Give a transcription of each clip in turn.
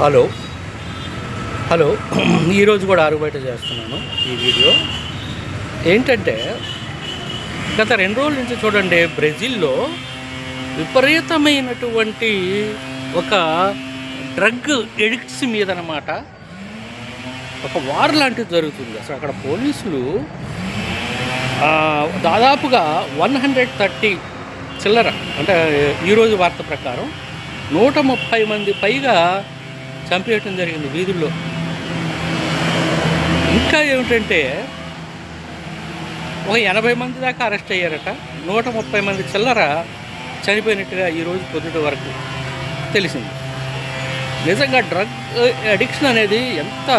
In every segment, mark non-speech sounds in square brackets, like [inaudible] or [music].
Hello. Hello. [clears throat] ఈరోజు కూడా ఆరు బయట చేస్తున్నాను ఈ వీడియో. ఏంటంటే గత రెండు రోజుల నుంచి చూడండి బ్రెజిల్లో విపరీతమైనటువంటి ఒక డ్రగ్ ఎడిక్ట్స్ మీద అనమాట ఒక వార్ లాంటిది జరుగుతుంది. అసలు అక్కడ పోలీసులు దాదాపుగా వన్ హండ్రెడ్ థర్టీ చిల్లర అంటే ఈరోజు వార్త ప్రకారం నూట ముప్పై మంది పైగా చంపేయటం జరిగింది వీధుల్లో. ఇంకా ఏమిటంటే ఒక ఎనభై మంది దాకా అరెస్ట్ అయ్యారట. నూట ముప్పై మంది చిల్లర చనిపోయినట్టుగా ఈరోజు పొద్దుటి వరకు తెలిసింది. నిజంగా డ్రగ్ అడిక్షన్ అనేది ఎంత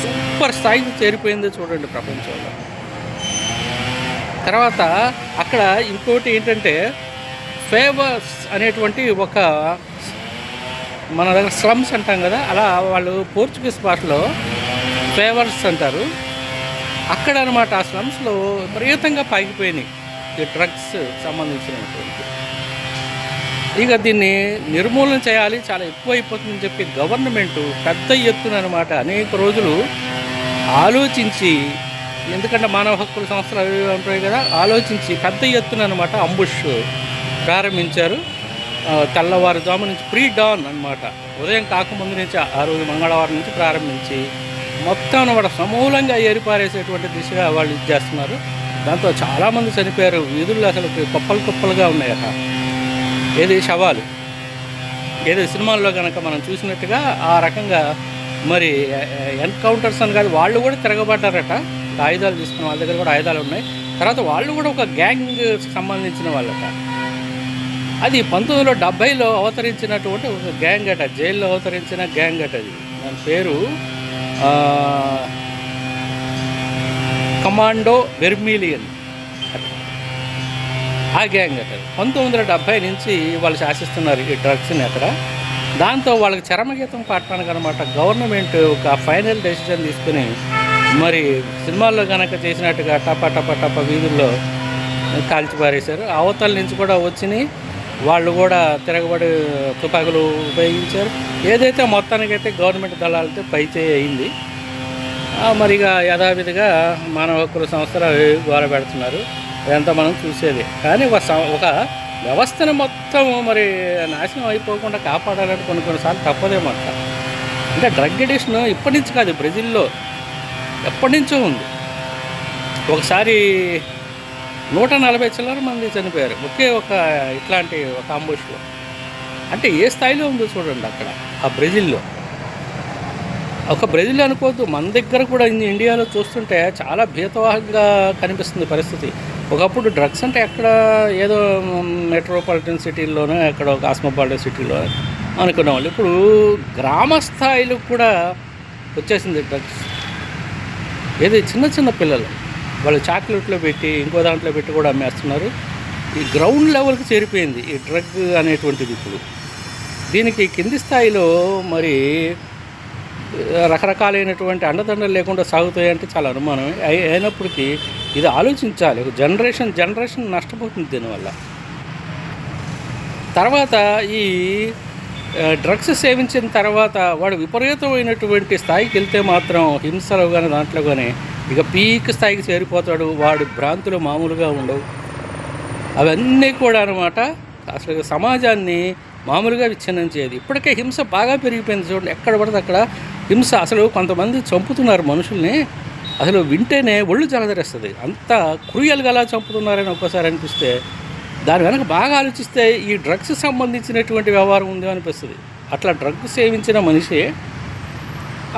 సూపర్ స్థాయికి చేరిపోయిందో చూడండి ప్రపంచంలో. తర్వాత అక్కడ ఇంకోటి ఏంటంటే ఫేవర్స్ అనేటువంటి ఒక మన దగ్గర స్లమ్స్ అంటాం కదా అలా వాళ్ళు పోర్చుగీస్ భాషలో ఫేవర్స్ అంటారు. అక్కడ అనమాట ఆ స్లమ్స్లో విపరీతంగా పాకిపోయినాయి ఈ డ్రగ్స్ సంబంధించినటువంటి. ఇక దీన్ని నిర్మూలన చేయాలి చాలా ఎక్కువ అయిపోతుందని చెప్పి గవర్నమెంట్ పెద్ద ఎత్తున అనమాట అనేక రోజులు ఆలోచించి ఎందుకంటే మానవ హక్కుల సంస్థలు అవి ఉంటాయి కదా ఆలోచించి పెద్ద ఎత్తున అనమాట అంబుష్ ప్రారంభించారు. తెల్లవారుజాము నుంచి ప్రీ డాన్ అనమాట ఉదయం కాకముందు నుంచి ఆ రోజు మంగళవారం నుంచి ప్రారంభించి మొత్తం కూడా సమూలంగా ఏరిపారేసేటువంటి దిశగా వాళ్ళు ఇది చేస్తున్నారు. దాంతో చాలామంది చనిపోయారు. వీధుల్లో అసలు కుప్పలు కుప్పలుగా ఉన్నాయట ఏది శవాలు. ఏదో సినిమాల్లో కనుక మనం చూసినట్టుగా ఆ రకంగా మరి ఎన్కౌంటర్స్ అని కాదు వాళ్ళు కూడా తిరగబడ్డారట. ఆయుధాలు తీసుకున్న వాళ్ళ దగ్గర కూడా ఆయుధాలు ఉన్నాయి. తర్వాత వాళ్ళు కూడా ఒక గ్యాంగ్ సంబంధించిన వాళ్ళట. అది పంతొమ్మిది వందల డెబ్బైలో అవతరించినటువంటి ఒక గ్యాంగ్ అట జైల్లో అవతరించిన గ్యాంగ్ అట అది. దాని పేరు కమాండో వెర్మిలియన్ ఆ గ్యాంగ్ అట పంతొమ్మిది వందల డెబ్బై నుంచి వాళ్ళు శాసిస్తున్నారు ఈ డ్రగ్స్ని అక్కడ. దాంతో వాళ్ళకి చరమగీతం పాడటానికి అనమాట గవర్నమెంట్ ఒక ఫైనల్ డెసిషన్ తీసుకుని మరి సినిమాల్లో కనుక చేసినట్టుగా టప టప టప వీధుల్లో కాల్చి పారేశారు. అవతల నుంచి కూడా వచ్చినాయి. వాళ్ళు కూడా తిరగబడి తుపాకులు ఉపయోగించారు. ఏదైతే మొత్తానికైతే గవర్నమెంట్ దళాలతో పైచేయి అయింది ఆ, మరి ఇక యథావిధిగా మానవ హక్కుల సంస్థలు అవి పెడుతున్నారు. ఇదంతా మనం చూసేది. కానీ ఒక సం- ఒక వ్యవస్థను మొత్తం మరి నాశనం అయిపోకుండా కాపాడాలంటే కొన్ని కొన్నిసార్లు తప్పదేమో అట్లా అంటే డ్రగ్ ఎడిషన్ ఇప్పటి నుంచి కాదు బ్రెజిల్లో ఎప్పటి నుంచో ఉంది. ఒకసారి నూట నలభై చిల్లర మంది చనిపోయారు. ఒకే ఒక ఇట్లాంటి ఒక అంబుష్లో. అంటే ఏ స్థాయిలో ఉందో చూడండి అక్కడ ఆ బ్రెజిల్లో. ఒక బ్రెజిల్ అనుకోవద్దు మన దగ్గర కూడా ఇండియాలో చూస్తుంటే చాలా భీతవాహంగా కనిపిస్తుంది పరిస్థితి. ఒకప్పుడు డ్రగ్స్ అంటే ఎక్కడ ఏదో మెట్రోపాలిటన్ సిటీల్లోనో ఒక కాస్మోపాలిటన్ సిటీలో అనుకునేవాళ్ళు. ఇప్పుడు గ్రామ స్థాయిలో కూడా వచ్చేసింది డ్రగ్స్. ఏది చిన్న చిన్న పిల్లలు. వాళ్ళు చాక్లెట్లో పెట్టి ఇంకో దాంట్లో పెట్టి కూడా అమ్మేస్తున్నారు. ఈ గ్రౌండ్ లెవెల్కి చేరిపోయింది ఈ డ్రగ్ అనేటువంటిది ఇప్పుడు. దీనికి కింది స్థాయిలో మరి రకరకాలైనటువంటి అండదండలు లేకుండా సాగుతాయంటే చాలా అనుమానం అయి అయినప్పటికీ ఇది ఆలోచించాలి. ఒక జనరేషన్ జనరేషన్ నష్టపోతుంది దీనివల్ల. తర్వాత ఈ డ్రగ్స్ సేవించిన తర్వాత వాడు విపరీతమైనటువంటి స్థాయికి వెళ్తే మాత్రం హింసలో కానీ దాంట్లో కానీ ఇక పీక్ స్థాయికి చేరిపోతాడు. వాడి భ్రాంతులు మామూలుగా ఉండవు. అవన్నీ కూడా అనమాట అసలు సమాజాన్ని మామూలుగా విచ్ఛిన్నం చేయదు. ఇప్పటికే హింస బాగా పెరిగిపోయింది చూడండి. ఎక్కడ పడితే అక్కడ హింస అసలు కొంతమంది చంపుతున్నారు మనుషుల్ని. అసలు వింటేనే ఒళ్ళు జలదరేస్తుంది అంత క్రూయల్గా అలా చంపుతున్నారని ఒక్కసారి అనిపిస్తే దాని వెనక బాగా ఆలోచిస్తే ఈ డ్రగ్స్ సంబంధించినటువంటి వ్యవహారం ఉంది అనిపిస్తుంది. అట్లా డ్రగ్ సేవించిన మనిషి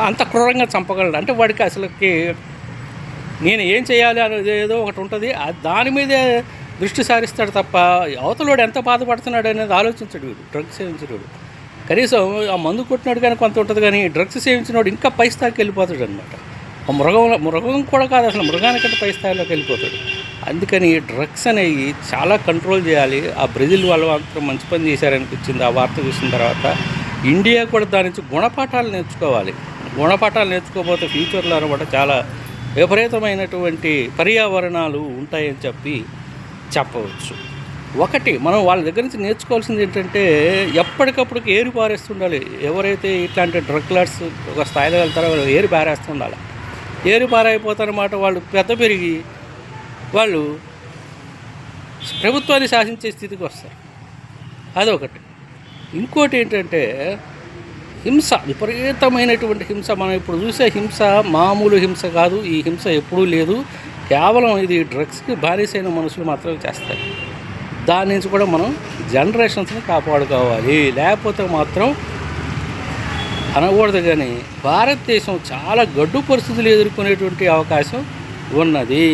అంత క్రూరంగా చంపగలడు. అంటే వాడికి అసలుకి నేను ఏం చేయాలి అనేది ఏదో ఒకటి ఉంటుంది. దాని మీదే దృష్టి సారిస్తాడు తప్ప అవతలోడు ఎంత బాధపడుతున్నాడు అనేది ఆలోచించడు వీడు. డ్రగ్స్ సేవించడు కనీసం ఆ మందు కొట్టినాడు కానీ కొంత ఉంటుంది కానీ డ్రగ్స్ సేవించినోడు ఇంకా పై స్థాయికి వెళ్ళిపోతాడు అనమాట మృగం మృగం కూడా కాదు అసలు మృగానికంటే పై స్థాయిలోకి వెళ్ళిపోతాడు. అందుకని డ్రగ్స్ అనేవి చాలా కంట్రోల్ చేయాలి. ఆ బ్రెజిల్ వాళ్ళు మాత్రం మంచి పని చేశారనిపించింది. ఆ వార్త చూసిన తర్వాత ఇండియా కూడా దాని నుంచి గుణపాఠాలు నేర్చుకోవాలి. గుణపాఠాలు నేర్చుకోకపోతే ఫ్యూచర్లో అనమాట చాలా విపరీతమైనటువంటి పర్యావరణాలు ఉంటాయని చెప్పి చెప్పవచ్చు. ఒకటి మనం వాళ్ళ దగ్గర నుంచి నేర్చుకోవాల్సింది ఏంటంటే ఎప్పటికప్పుడు ఏరి పారేస్తుండాలి. ఎవరైతే ఇట్లాంటి డ్రగ్ లాడ్స్ ఒక స్థాయిలో వెళ్తారో వాళ్ళు ఏరి పారేస్తుండాలి. ఏరుపారైపోతారన్నమాట వాళ్ళు పెద్ద పెరిగి వాళ్ళు ప్రభుత్వాన్ని శాసించే స్థితికి వస్తారు. అదొకటి. ఇంకోటి ఏంటంటే హింస విపరీతమైనటువంటి హింస. మనం ఇప్పుడు చూసే హింస మామూలు హింస కాదు. ఈ హింస ఎప్పుడూ లేదు. కేవలం ఇది డ్రగ్స్కి బానిసైన మనుషులు మాత్రమే చేస్తారు. దాని నుంచి కూడా మనం జనరేషన్స్ని కాపాడుకోవాలి. లేకపోతే మాత్రం అనకూడదు కానీ భారతదేశం చాలా గడ్డు పరిస్థితులు ఎదుర్కొనేటువంటి అవకాశం ఉన్నది.